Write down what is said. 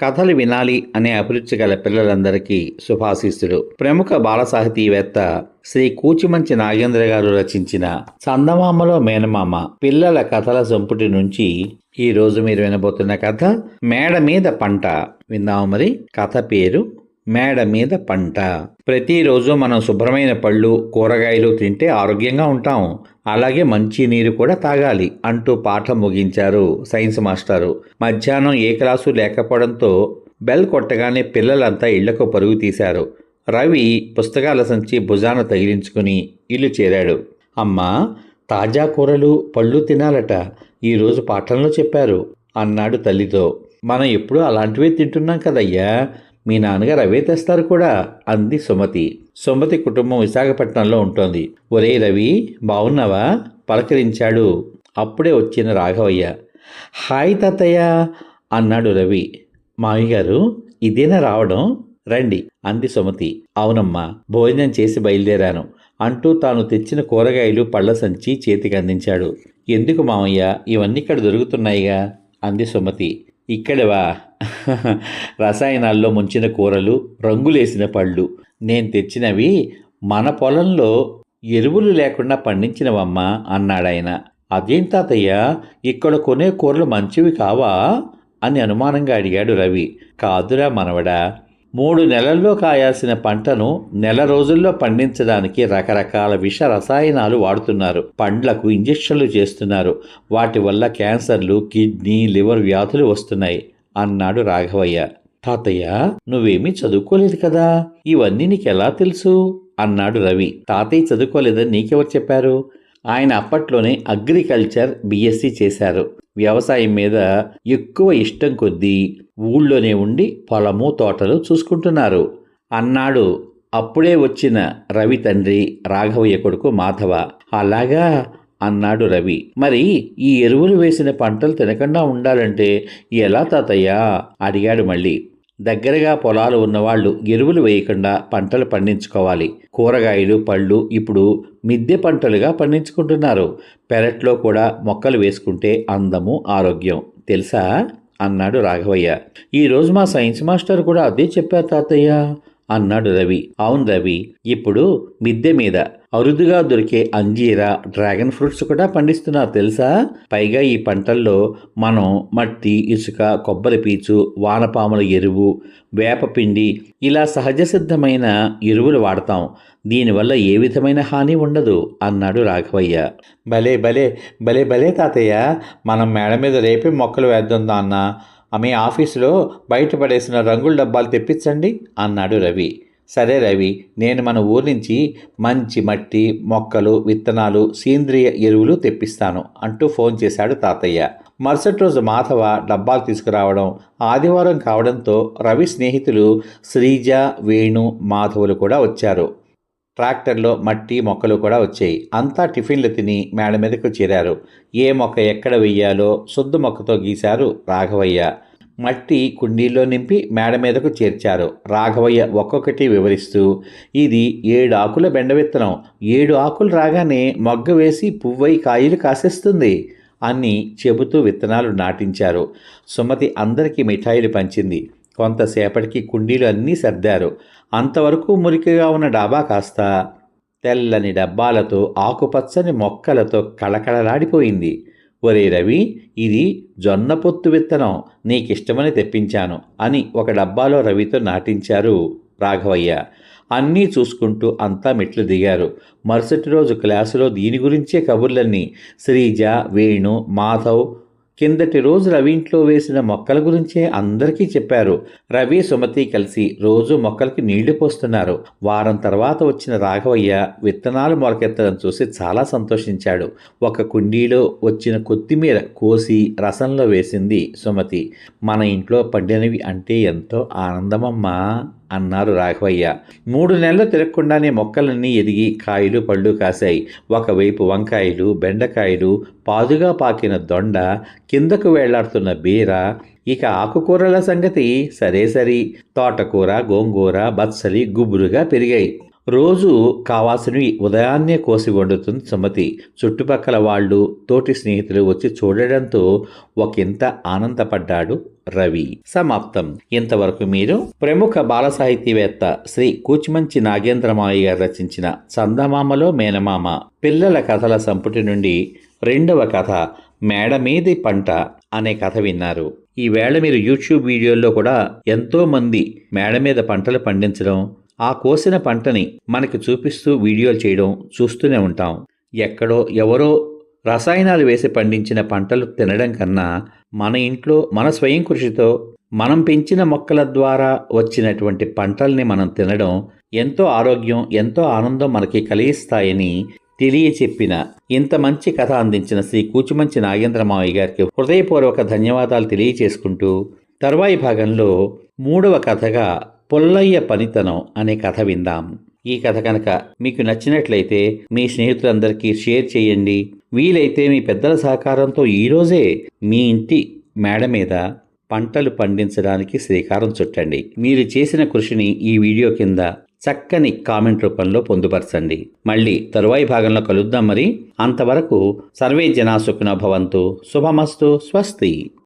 కథలు వినాలి అనే అభిరుచి గల పిల్లలందరికీ శుభాశీస్సులు. ప్రముఖ బాల సాహితీవేత్త శ్రీ కూచిమంచి నాగేంద్ర గారు రచించిన చందమామలో మేనమామ పిల్లల కథల సంపుటి నుంచి ఈ రోజు మీరు వినబోతున్న కథ మేడ మీద పంట. విందాము మరి. కథ పేరు మేడ మీద పంట. ప్రతిరోజు మనం శుభ్రమైన పళ్ళు కూరగాయలు తింటే ఆరోగ్యంగా ఉంటాం. అలాగే మంచి నీరు కూడా తాగాలి అంటూ పాఠం ముగించారు సైన్స్ మాస్టారు. మధ్యాహ్నం ఏ క్లాసు లేకపోవడంతో బెల్ కొట్టగానే పిల్లలంతా ఇళ్ళకు పరుగు తీశారు. రవి పుస్తకాల సంచి భుజాన తగిలించుకుని ఇల్లు చేరాడు. అమ్మా తాజా కూరలు పళ్ళు తినాలట. ఈరోజు పాఠంలో చెప్పారు అన్నాడు తల్లితో. మనం ఎప్పుడూ అలాంటివే తింటున్నాం కదయ్యా. మీ నాన్నగారు అవే తెస్తారు కూడా? అంది సుమతి. సుమతి కుటుంబం విశాఖపట్నంలో ఉంటోంది. ఒరే రవి బాగున్నావా పలకరించాడు. అప్పుడే వచ్చిన రాఘవయ్య. హాయ్ తాతయ్య అన్నాడు రవి. మామిగారు ఇదేనా రావడం? రండి అంది సుమతి. అవునమ్మా భోజనం చేసి బయలుదేరాను. అంటూ తాను తెచ్చిన కూరగాయలు పళ్ళ సంచి చేతికి అందించాడు. ఎందుకు మామయ్య ఇవన్నీ ఇక్కడ దొరుకుతున్నాయిగా? అంది సుమతి. ఇక్కడవా? రసాయనాల్లో ముంచిన కూరలు రంగులేసిన పళ్ళు. నేను తెచ్చినవి మన పొలంలో ఎరువులు లేకుండా పండించినవమ్మా అన్నాడాయన. అదేం తాతయ్య ఇక్కడ కొనే కూరలు మంచివి కావా? అని అనుమానంగా అడిగాడు రవి. కాదురా మనవడా మూడు నెలల్లో కాయాల్సిన పంటను నెల రోజుల్లో పండించడానికి రకరకాల విష రసాయనాలు వాడుతున్నారు. పండ్లకు ఇంజెక్షన్లు చేస్తున్నారు. వాటి వల్ల క్యాన్సర్లు కిడ్నీ లివర్ వ్యాధులు వస్తున్నాయి. అన్నాడు రాఘవయ్య. తాతయ్య నువ్వేమీ చదువుకోలేదు కదా? ఇవన్నీ నీకెలా తెలుసు? అన్నాడు రవి. తాతయ్య చదువుకోలేదని నీకెవరు చెప్పారు? ఆయన అప్పట్లోనే అగ్రికల్చర్ బిఎస్సి చేశారు. వ్యవసాయం మీద ఎక్కువ ఇష్టం కొద్దీ ఊళ్ళోనే ఉండి పొలము తోటలు చూసుకుంటున్నారు. అన్నాడు. అప్పుడే వచ్చిన రవి తండ్రి రాఘవయ్య కొడుకు మాధవ. అలాగా? అన్నాడు రవి. మరి ఈ ఎరువులు వేసిన పంటలు తినకుండా ఉండాలంటే ఎలా తాతయ్య? అడిగాడు మళ్ళీ. దగ్గరగా పొలాలు ఉన్నవాళ్ళు ఎరువులు వేయకుండా పంటలు పండించుకోవాలి. కూరగాయలు పళ్ళు ఇప్పుడు మిద్దె పంటలుగా పండించుకుంటున్నారు. పెరట్లో కూడా మొక్కలు వేసుకుంటే అందము ఆరోగ్యం. తెలుసా? అన్నాడు రాఘవయ్య. ఈరోజు మా సైన్స్ మాస్టర్ కూడా అదే చెప్పారు తాతయ్య. అన్నాడు రవి. అవును రవి ఇప్పుడు మిద్దె మీద అరుదుగా దొరికే అంజీరా డ్రాగన్ ఫ్రూట్స్ కూడా పండిస్తున్నారు తెలుసా? పైగా ఈ పంటల్లో మనం మట్టి ఇసుక కొబ్బరి పీచు వానపాముల ఎరువు వేపపిండి ఇలా సహజ సిద్ధమైన ఎరువులు వాడతాం. దీనివల్ల ఏ విధమైన హాని ఉండదు అన్నాడు రాఘవయ్య. భలే భలే భలే భలే తాతయ్య. మనం మేడ మీద రేపే మొక్కలు వేద్దాం అన్న మీ ఆఫీసులో బయటపడేసిన రంగుల డబ్బాలు తెప్పించండి అన్నాడు రవి. సరే రవి నేను మన ఊరి నుంచి మంచి మట్టి మొక్కలు విత్తనాలు సేంద్రియ ఎరువులు తెప్పిస్తాను అంటూ ఫోన్ చేశాడు తాతయ్య. మరుసటి రోజు మాధవ డబ్బాలు తీసుకురావడం ఆదివారం కావడంతో రవి స్నేహితులు శ్రీజ వేణు మాధవులు కూడా వచ్చారు. ట్రాక్టర్లో మట్టి మొక్కలు కూడా వచ్చాయి. అంతా టిఫిన్లు తిని మేడ మీదకు చేరారు. ఏ మొక్క ఎక్కడ వెయ్యాలో శుద్ధ మొక్కతో గీశారు రాఘవయ్య. మట్టి కుండీల్లో నింపి మేడ మీదకు చేర్చారు రాఘవయ్య ఒక్కొక్కటి వివరిస్తూ ఇది ఏడు ఆకుల బెండ విత్తనం. ఏడు ఆకులు రాగానే మొగ్గ వేసి పువ్వై కాయలు కాసేస్తుంది అని చెబుతూ విత్తనాలు నాటించారు. సుమతి అందరికీ మిఠాయిలు పంచింది. కొంతసేపటికి కుండీలు అన్నీ సర్దారు. అంతవరకు మురికిగా ఉన్న డాబా కాస్త తెల్లని డబ్బాలతో ఆకుపచ్చని మొక్కలతో కళకళలాడిపోయింది. ఒరే రవి ఇది జొన్న పొత్తు విత్తనం నీకిష్టమని తెప్పించాను అని ఒక డబ్బాలో రవితో నాటించారు రాఘవయ్య. అన్నీ చూసుకుంటూ అంతా మెట్లు దిగారు. మరుసటి రోజు క్లాసులో దీని గురించే కబుర్లన్నీ. శ్రీజ వేణు మాధవ్ కిందటి రోజు రవి ఇంట్లో వేసిన మొక్కల గురించే అందరికీ చెప్పారు. రవి సుమతి కలిసి రోజు మొక్కలకి నీళ్ళు పోస్తున్నారు. వారం తర్వాత వచ్చిన రాఘవయ్య విత్తనాలు మొలకెత్తడం చూసి చాలా సంతోషించాడు. ఒక కుండీలో వచ్చిన కొత్తిమీర కోసి రసంలో వేసింది సుమతి. మన ఇంట్లో పండినవి అంటే ఎంతో ఆనందమమ్మా. అన్నారు రాఘవయ్య. మూడు నెలలు తిరగకుండానే మొక్కలన్నీ ఎదిగి కాయలు పళ్ళు కాశాయి. ఒకవైపు వంకాయలు బెండకాయలు పాదుగా పాకిన దొండ కిందకు వేళ్ళాడుతున్న బీర ఇక ఆకుకూరల సంగతి సరే సరి. తోటకూర గోంగూర బత్సలి గుబురుగా పెరిగాయి. రోజు కావాల్సినవి ఉదయాన్నే కోసి వండుతుంది సుమతి. చుట్టుపక్కల వాళ్ళు తోటి స్నేహితులు వచ్చి చూడడంతో ఒకంత ఆనందపడ్డాడు రవి. సమాప్తం. ఇంతవరకు మీరు ప్రముఖ బాల సాహితీవేత్త శ్రీ కూచిమంచి నాగేంద్రమాయి గారు రచించిన చందమామలో మేనమామ పిల్లల కథల సంపుటి నుండి రెండవ కథ మేడ మీది పంట అనే కథ విన్నారు. ఈవేళ మీరు యూట్యూబ్ వీడియోల్లో కూడా ఎంతోమంది మేడమీద మేడ మీద పంటలు పండించడం ఆ కోసిన పంటని మనకి చూపిస్తూ వీడియోలు చేయడం చూస్తూనే ఉంటాం. ఎక్కడో ఎవరో రసాయనాలు వేసి పండించిన పంటలు తినడం కన్నా మన ఇంట్లో మన స్వయం కృషితో మనం పెంచిన మొక్కల ద్వారా వచ్చినటువంటి పంటల్ని మనం తినడం ఎంతో ఆరోగ్యం ఎంతో ఆనందం మనకి కలిగిస్తాయని తెలియచెప్పిన ఇంత మంచి కథ అందించిన శ్రీ కూచిమంచి నాగేంద్రమావయ్య గారికి హృదయపూర్వక ధన్యవాదాలు తెలియచేసుకుంటూ తర్వాయి భాగంలో మూడవ కథగా పుల్లయ్య పనితనం అనే కథ విందాం. ఈ కథ కనుక మీకు నచ్చినట్లయితే మీ స్నేహితులందరికీ షేర్ చేయండి. వీలైతే మీ పెద్దల సహకారంతో ఈరోజే మీ ఇంటి మేడ మీద పంటలు పండించడానికి శ్రీకారం చుట్టండి. మీరు చేసిన కృషిని ఈ వీడియో కింద చక్కని కామెంట్ రూపంలో పొందుపరచండి. మళ్ళీ తరువాయి భాగంలో కలుద్దాం మరి. అంతవరకు సర్వే జనా సుఖినో భవంతు. శుభమస్తు. స్వస్తి.